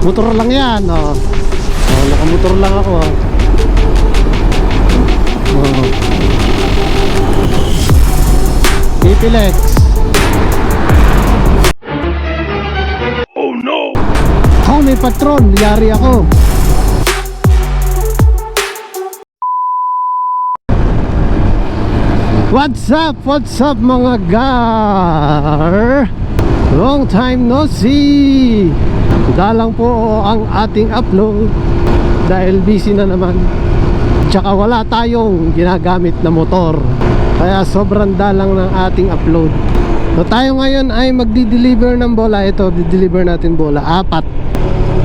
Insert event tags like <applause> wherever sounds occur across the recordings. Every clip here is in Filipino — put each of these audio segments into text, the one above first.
Motor lang yan, oh. Oh, nakamotor lang ako, oh. Oh. Pipilex. Oh no! Oh, may patron. Yari ako. What's up? What's up mga gar? Long time no see! Dalang po ang ating upload dahil busy na naman. Tsaka wala tayong ginagamit na motor. Kaya sobrang dalang ng ating upload. So tayo ngayon ay magdi-deliver ng bola. Ito, di-deliver natin bola. Apat.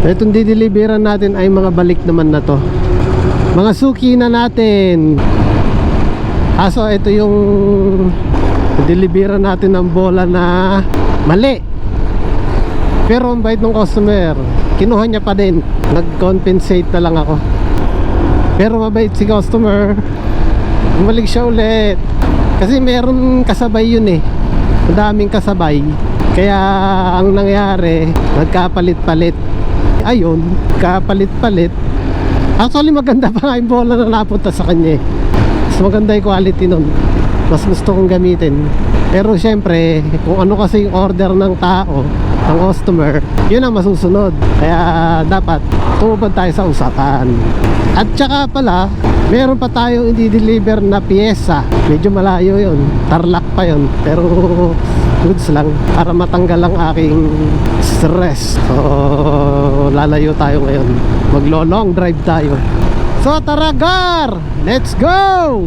Itong di-deliveran natin ay mga balik naman na to. Mga suki na natin. Aso ito yung deliveran natin ng bola na mali. Pero ang bait ng customer, kinuha niya pa din. Nag-compensate na lang ako. Pero mabait si customer. Bumalik siya ulit. Kasi meron kasabay yun eh. Madaming kasabay. Kaya ang nangyari, nagkapalit-palit. Ayun, kapalit-palit. Actually maganda pa nga yung bola na napunta sa kanya eh. Mas maganda yung quality nun. Mas gusto kong gamitin. Pero syempre, kung ano kasi yung order ng tao, ng customer, yun ang masusunod. Kaya dapat tumupad tayo sa usapan. At saka pala, meron pa tayong i-deliver na pyesa. Medyo malayo yun. Tarlac pa yun. Pero goods lang para matanggal ang aking stress. So, lalayo tayo ngayon. Maglo-long drive tayo. So tara gar! Let's go!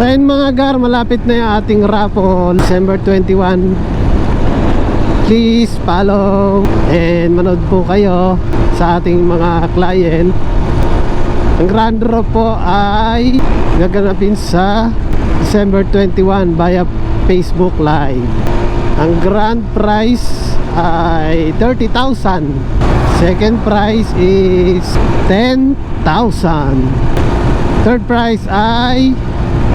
So mga gar, malapit na yung ating raffle December 21 Please follow and manood po kayo sa ating mga client. Ang grand draw po ay gaganapin sa December 21 via Facebook Live. Ang grand prize ay 30,000 Second prize is 10,000 Third prize ay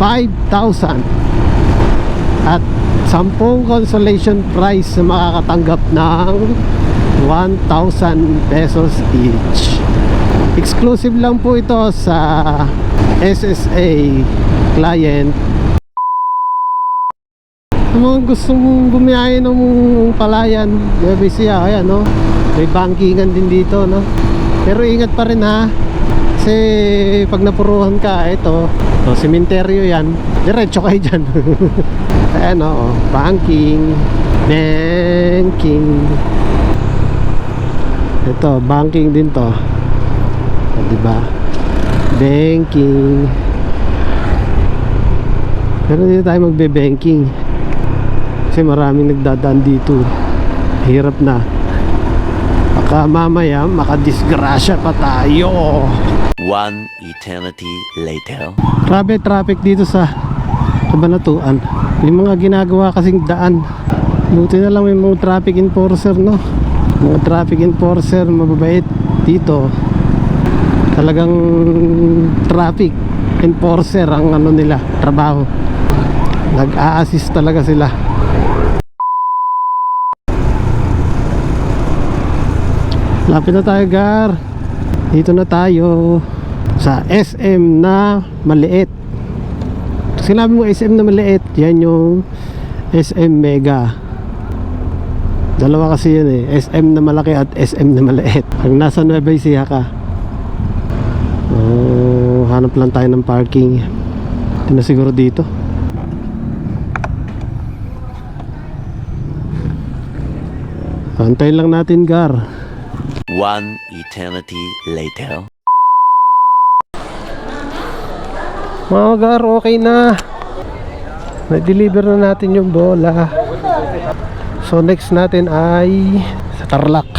5,000 At 10 consolation prize na makakatanggap ng 1,000 pesos each. Exclusive lang po ito sa SSA client. Sa mga gustong bumiyahe ng palayan? Nueva ayan no? May bankingan din dito no? Pero ingat pa rin ha? Kasi pag napuruhan ka ito oh, Sementeryo yan. Diretso kayo dyan <laughs> Ayan o, oh, banking. Banking. Ito, banking din to. O, diba? Banking. Pero dito tayo magbe-banking. Kasi maraming nagdadaan dito. Hirap na. Baka mamaya makadisgrasya pa tayo. One eternity later. Grabe traffic dito sa Kabanatuan Yung mga ginagawa kasing daan. Buti na lang may mga traffic enforcer no? Mga traffic enforcer mababait dito. Talagang traffic enforcer ang ano nila trabaho. Nag-a-assist talaga sila. Lapit na tayo gar. Dito na tayo Sa SM na maliit Sinabi mo SM na maliit. Yan yung SM Mega. Dalawa kasi yan eh. SM na malaki at SM na maliit. Pag nasa Nueva Ecija ka oh, Hanap lang tayo ng parking. Hindi na siguro dito. Antayin lang natin gar. One eternity later. Mga gar, okay na. Na-deliver na natin yung bola. So next natin ay sa Tarlac.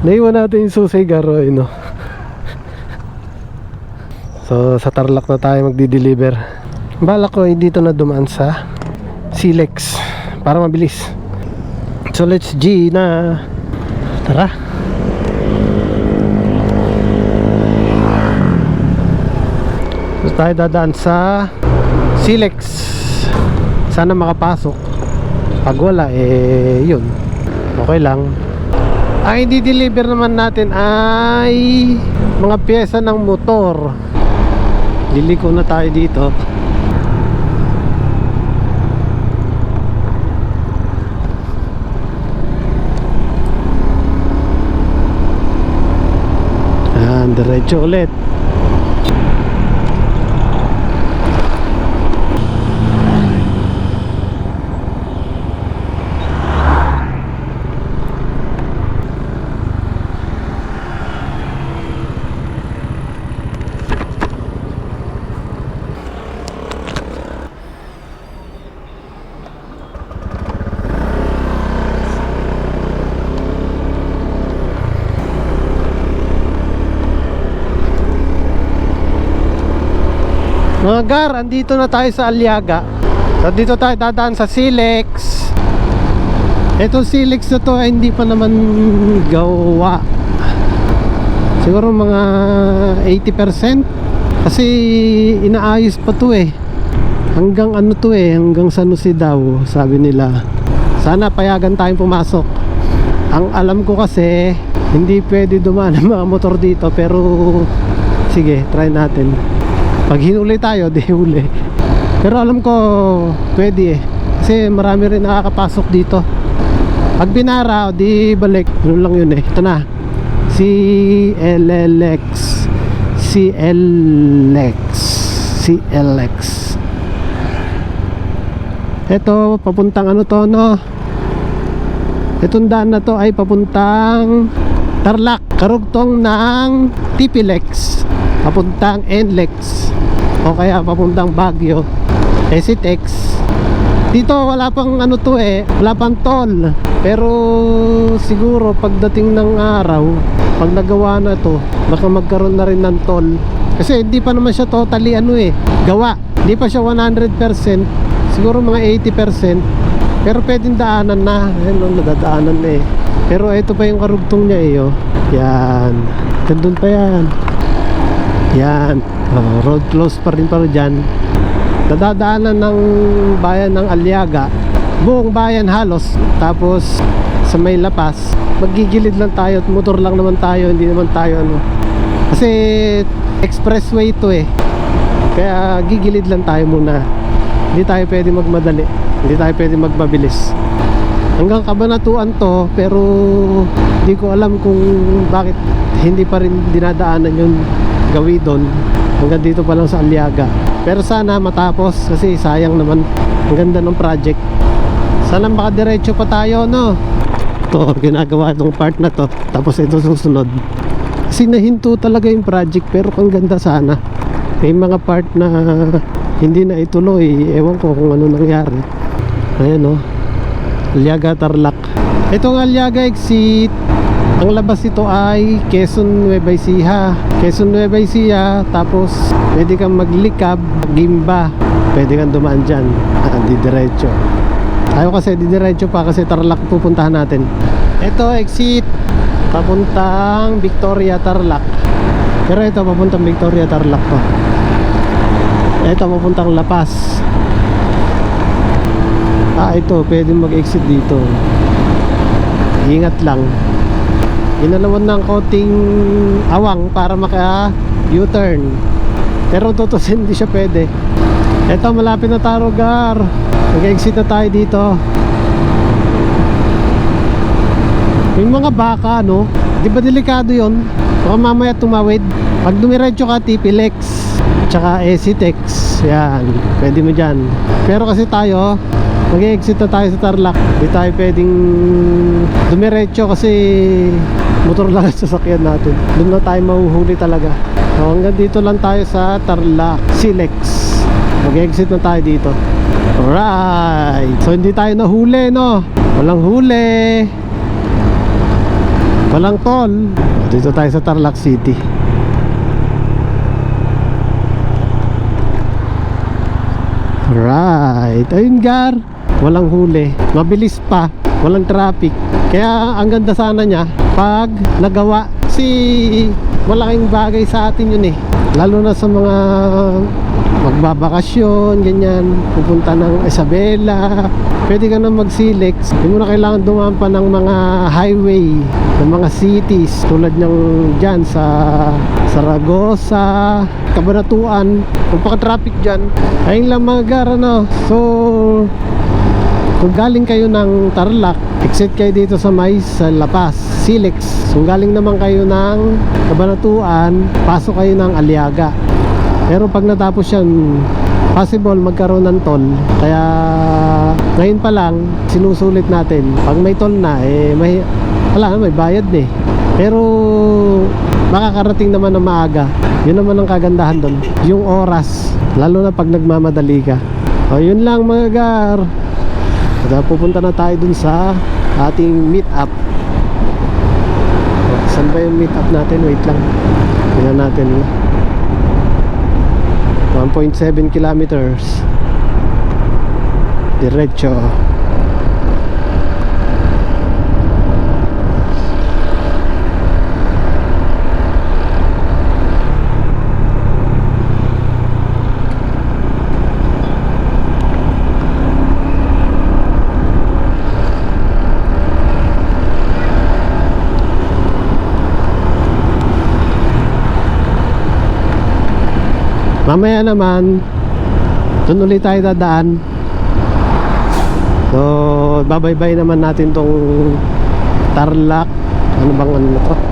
Naiwan natin yung susay garo, eh, no? So sa Tarlac na tayo magdi-deliver. Bala ko ay dito na dumaan sa Silex para mabilis. So let's G na. Tara. So tayo dadaan sa Silex Sana makapasok Pag wala eh yun Okay lang Ang i-deliver naman natin ay mga pyesa ng motor. Liliko na tayo dito. Ayan, diretso ulit. Mga gar, andito na tayo sa Aliaga. So dito tayo dadaan sa Silex. Itong Silex na to hindi pa naman gawa. Siguro mga 80% kasi inaayos pa to eh. Hanggang ano to eh, hanggang San Jose daw, sabi nila. Sana payagan tayong pumasok. Ang alam ko kasi hindi pwede dumaan ang mga motor dito pero sige, try natin. Pag hinuli tayo, <laughs> di huli. Pero alam ko, pwede eh. Kasi marami rin nakakapasok dito. Pag binara, di balik. Yun lang yun eh. Ito na. CLLX. CLX. CLX. Ito, papuntang ano to, no? Itong daan na to ay papuntang Tarlac. Karugtong ng Tipilex. Papuntang NLEX o kaya papuntang Baguio. Esitex dito wala pang ano to eh. Wala pang toll. Pero siguro pagdating ng araw pag nagawa na to baka magkaroon na rin ng toll. Kasi hindi pa naman siya totally ano eh gawa. Hindi pa siya 100% siguro mga 80% pero pwedeng daanan na. Ayun nadadaanan na eh. Pero ito pa yung karugtong niya eh oh. yan. Gandun pa yan. Yan road close pa rin pala dyan. Nadadaanan ng bayan ng Aliaga. Buong bayan halos. Tapos sa may lapas magigilid lang tayo at motor lang naman tayo hindi naman tayo ano. Kasi expressway to eh. Kaya gigilid lang tayo muna. Hindi tayo pwede magmadali. Hindi tayo pwede magmabilis. Hanggang kabanatuan to pero hindi ko alam kung bakit hindi pa rin dinadaanan yung gawidon hanggang dito pa lang sa Aliaga. Pero sana matapos kasi sayang naman. Ang ganda ng project. Sana makadiretso pa tayo no? To ginagawa itong part na to. Tapos ito susunod. Kasi nahinto talaga yung project pero ang ganda sana. May mga part na hindi na ituloy. Ewan ko kung ano nangyari. Ayan o Aliaga Tarlac. Itong Aliaga exit ang labas ito ay Quezon Nueva Ecija. Quezon Nueva Ecija tapos pwede kang maglikab Gimba. Pwede kang dumaan dyan. <laughs> Di diretso tayo kasi di diretso pa kasi Tarlac pupuntahan natin. Ito exit. Papuntang Victoria Tarlac. Pero ito papuntang Victoria Tarlac to ito papuntang La Paz. Ah ito pwede mag exit dito. Ingat lang inalawan ng konting awang para maka U-turn pero tutusin hindi siya pwede. Eto malapit na Tarogar mag-exit na tayo dito. May mga baka no? Di ba delikado yon baka mamaya tumawid. Pag dumiretso ka Tipilex tsaka Esitex yan pwede mo dyan. Pero kasi tayo mag-exit na tayo sa Tarlac. Hindi tayo pwedeng dumiretso kasi motor lang <laughs> ang sasakyan natin doon na tayo mahuhuli talaga so hanggang dito lang tayo sa Tarlac Silex mag-exit na tayo dito alright so hindi tayo nahuli no walang huli walang toll dito tayo sa Tarlac City Right. Ayun gar. Walang huli. Mabilis pa. Walang traffic. Kaya ang ganda sana niya pag nagawa si malaking bagay sa atin yun eh. Lalo na sa mga magbabakasyon, ganyan, pupunta ng Isabela, pwede ka na mag-silex. Hindi mo na kailangan dumaan pa ng mga highway, ng mga cities, tulad ng dyan sa Saragosa, Cabanatuan, kung paka-traffic dyan. Ayun lang mga gar, ano. So, kung galing kayo ng Tarlac, exit kayo dito sa Mais, sa La Paz, Silex. Kung galing naman kayo ng Cabanatuan, pasok kayo ng Aliaga. Pero pag natapos yan, possible magkaroon ng toll. Kaya ngayon pa lang, sinusulit natin. Pag may toll na, eh, may, wala na, may bayad eh. Pero makakarating naman ng maaga. Yun naman ang kagandahan doon. Yung oras, lalo na pag nagmamadali ka. O yun lang mga gar. Kaya pupunta na tayo dun sa ating meet up. Ba yung meet up natin? Wait lang. Tingnan natin. 1.7 kilometers. Diretso. Mamaya naman, doon ulit tayo dadaan. So, babaybay naman natin tong Tarlac. Ano bang ano to?